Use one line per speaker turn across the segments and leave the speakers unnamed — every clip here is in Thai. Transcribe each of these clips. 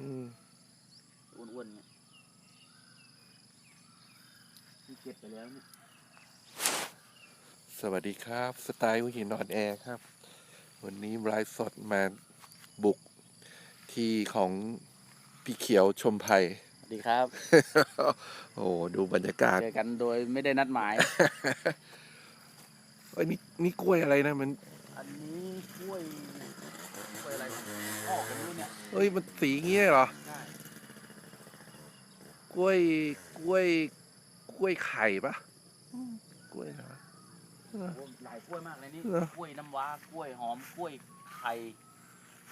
อืม
อ้วนๆเนี่ยนี่เก็บไปแล้วเนี่ย
สวัสดีครับ สไตล์วิหินนอนแอร์ครับ วันนี้ไลฟ์สดมาบุกที่ของพี่เขียวชมไผ่
สวัสดีครับ
โอ้ดูบรรยากาศ
เจอกันโดยไม่ได้นัดหมาย
เอ้ยนี่นี่กล้วยอะไรนะมัน
อันนี้กล้วยกล้วยอะไรนะออกกันรู้ เนี่ย
เอ้ยมันสีเงี้ยเหรอ
ใช่
กล้วยกล้วย กล้วยไข่ปะกล้วยอะไรวะ
โอ้หลายกล้วยมากเลยนี่
เหรอ
กล้วยน้ำว้ากล้วยหอมกล้วยไข่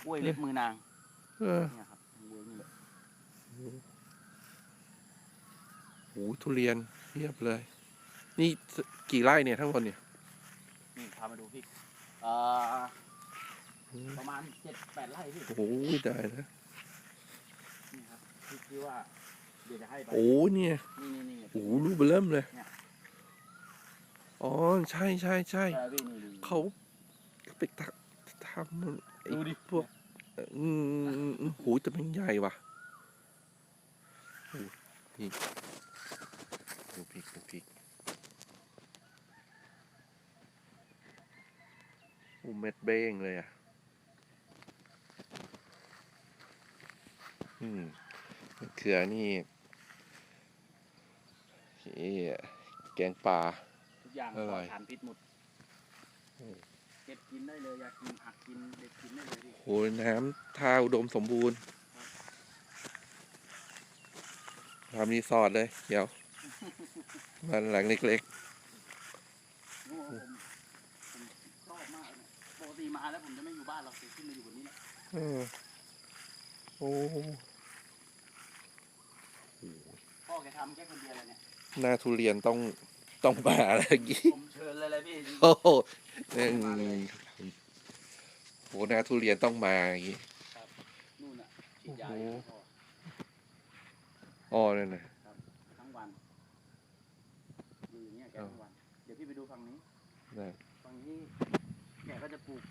กล้วยเล็บมือนาง
เออ
เนี่ยครับเวิร์กนี่แหละ
โอ้ทุเรียนเรียบเลย นี่กี่ไร่เนี่ยทั้งหมดเนี่ย
นี่พามาดูพี่เอ่อ ประมาณเจ็ดแปดไร่พี่
โอ้โหได้นะ
นี่ครับที่ที่ว่าเดี๋ยวจะให้ไป
โอ้เนี่ย
นี่นี่นี่
โอ้โหรูปเบอร์เริ่มเลย
เนี่ย
อ๋อ ใช่ใช่ใช่
ใช่พี่นี่นี่
เขาไปตักทำไอ้
ดูดิ
พวกอืมอืมอืมโหแต่มันใหญ่ว่ะโอ้นี่ดูพริกดูพริกโอ้เม็ดเบ้งเลยอะ อืมมะเขือนี่เอ๊ะแกงปลา
ทุกอย่าง
อร่อย
ปลดสารพิษหมด
โอ้
เก็บกินได้เลยอยากกินผักกินเด็กกินได้เลยพี่
โหน้ำท่าอุดมสมบูรณ์ทำรีสอร์ทเลยเดี๋ยวบ้านหลังเล็ก
โอ้โหผมผมชอบมากเลยปกติมาแล้วผมจะไม่อยู่บ้านหรอกจะขึ้นมาอยู่บนนี้แหละ
ๆเออโอ้
พ่อแกทำแค่คนเดียวเลยเนี่ย
หน้าทุเรียนต้องต้องมาอะไรอย่างงี้
ผมเชิญเลยเลยพี่
โอ้โหนี่โหหน้าทุเรียนต้องมาอย่างงี้
นู่นอะฉีดยา
โอ้
ให้
โห
พ่อ
อ้อนั่นน่ะ
ทั้งวันอยู่อย่างเงี้ยแกทั้งวัน เดี๋ยวพี่ไปดูฝั่งนี้
นั่น
ฝั่งนี้แกก็จะปลูก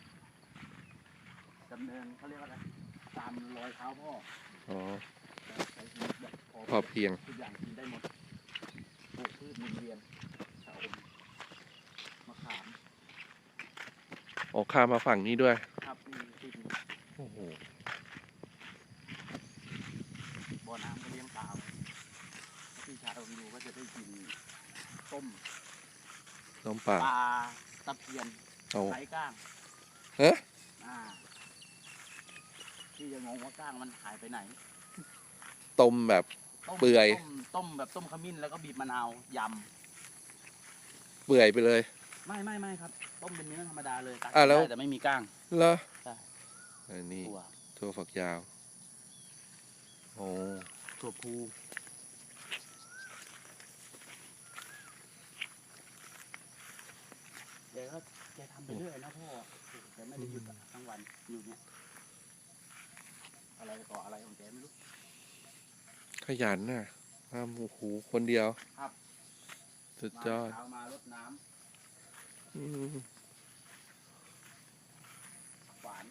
ดำเนินเขาเรียกว่าอะไรตามรอยเท้าพ่อ
อ๋อ
ใช้ชีวิตแบบ พอ
พอเพียง
ทุกอย่างกินได้หมดปลูกพืชหมุนเวียนชะอมมะขาม
ออกข้ามมาฝั่งนี้ด้วย
ครับนี่ติด
โอ้โห
บ่อน้ำก็เลี้ยงปลาไว้พี่ชายเราดูก็จะได้กินต้ม
น้องป่า
ปลาตะเพียน
เอา
ไร้ก้าง
เอ๊ะ
อ่าที่จะงงว่าก้างมันหายไปไหน
ต้มแบบ
ต้ม
เปื่อย
ต้มต้มแบบต้มขมิ้นแล้วก็บีบมะนาวย
เปื่อยไปเลยำ
ไม่ไม่ไม่ครับ ต้มเป็นเนื้อธรรมดาเลยตัก
อะแล้ว
ได้แต่ไม่มีก้าง
เหรอ
ใช่
อันนี้
ถั่ว
ถั่วฝักยาวโอ้
ถั่วพูแกก็แกทำไปเรื่อยนะพ่อแกไม่ได้หยุดอะทั้งวันอยู่เนี่ย อะไรต่ออะไรของแกไม่รู้
ขยันน่ะทำโอ้โหคนเดียว
ครับ
สุด
มาย
อด
เช้ามารดน้ำ
อืม
ผักหวาน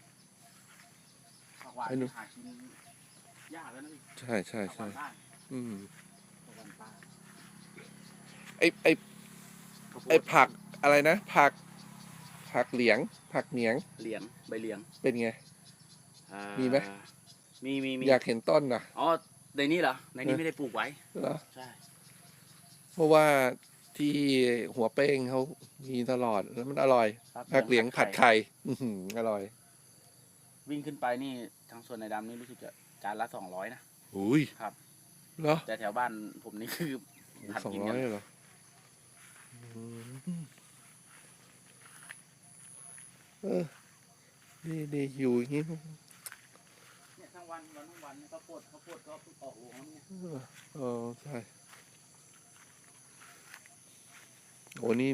ผักหวาน
ไอ้หนู
หากินยากแล้วนะพี่
ใช่ใช่
ผักห
ใช่
วานบ้าน
อืม
ผักหวานป้า
ไอไอไอผักอะไรนะ ผัก ผักเหลียง ผักเหนียง
เหลียงใบเหลียง
เป็นไง
อ่า
มีไหม
มีมีมี
อยากเห็นต้นนะ
อ๋อ ในนี้เหรอในนี้
เออ
ไม่ได้ปลูกไว้
เหรอ
ใช่
เพราะว่าที่หัวเป้งเขามีตลอดแล้วมันอร่อย
ครับ
ผักเหลียงผัดไข่อื้อหืออร่อย
วิ่งขึ้นไปนี่ทางส่วนในดำนี่รู้สึกจะจานละสองร้อยนะ
อุ้ย
ครับ
เหรอ
แต่แถวบ้านผมนี่คือผัด
สอง
กิน
ร้
กั
อย
น
เหรออืมเออดีดีอยู่อย่างนี้
เนี่ยทั้งวันวันทั้งวันข้าวโพดข้าวโพดก็ออกรวงแล้วเนี่ย
เออใช่โอ้นี่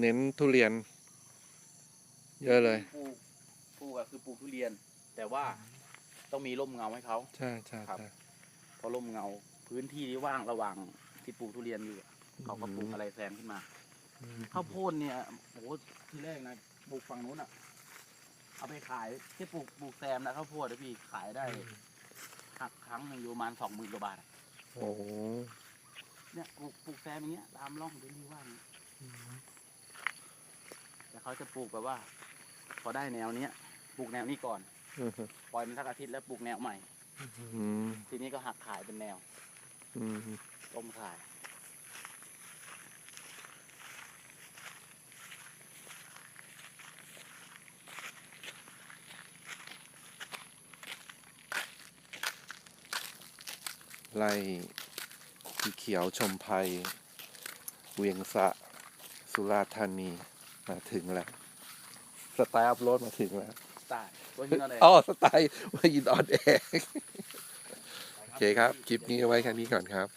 เน้นทุเรียน เยอะเลย
ปลูกปลูกอะคือปลูกทุเรียน แต่ว่าต้องมีร่มเงาให้เขา
ใช่ใช่
ครับ
ใช่
เพราะร่มเงา พื้นที่ที่ว่างระหว่างที่ปลูกทุเรียนอยู่อะเขาก็ปลูกอะไรแซมขึ้นมา
อืม
ข้าวโพดเนี่ยโอ้โหทีแรกนะปลูกฝั่งนู้นอะ ไปขายที่ปลูกปลูกแซมนะข้าวโพดนะพี่ขายได้หักครั้งหนึ่งอยู่ประมาณสองหมื่นกว่าบาทอะ
โอ้
เนี่ยปลูกปลูกแซมอย่างเงี้ยตามร่องดูดีว่าอย่างเงี้ยแต่เขาจะปลูกแบบว่า พอได้แนวเนี้ยปลูกแนวนี้ก่อน
อืม
ปล่อยมันสักอาทิตย์แล้วปลูกแนวใหม่
อืม
ทีนี้ก็หักขายเป็นแนว
อืม
ต้มขาย
ไล่สีเขียวชมภัย เวียงสะ สุราษฎร์ธานีมาถึงแล้ว สไตล์อัพโหลดมาถึงแล้ว
ตายตัวหินอะไร
อ๋อ สไตล์วายินออนแอร์โอเคครับ คลิปนี้เอาไว้แค่นี้ก่อนครับ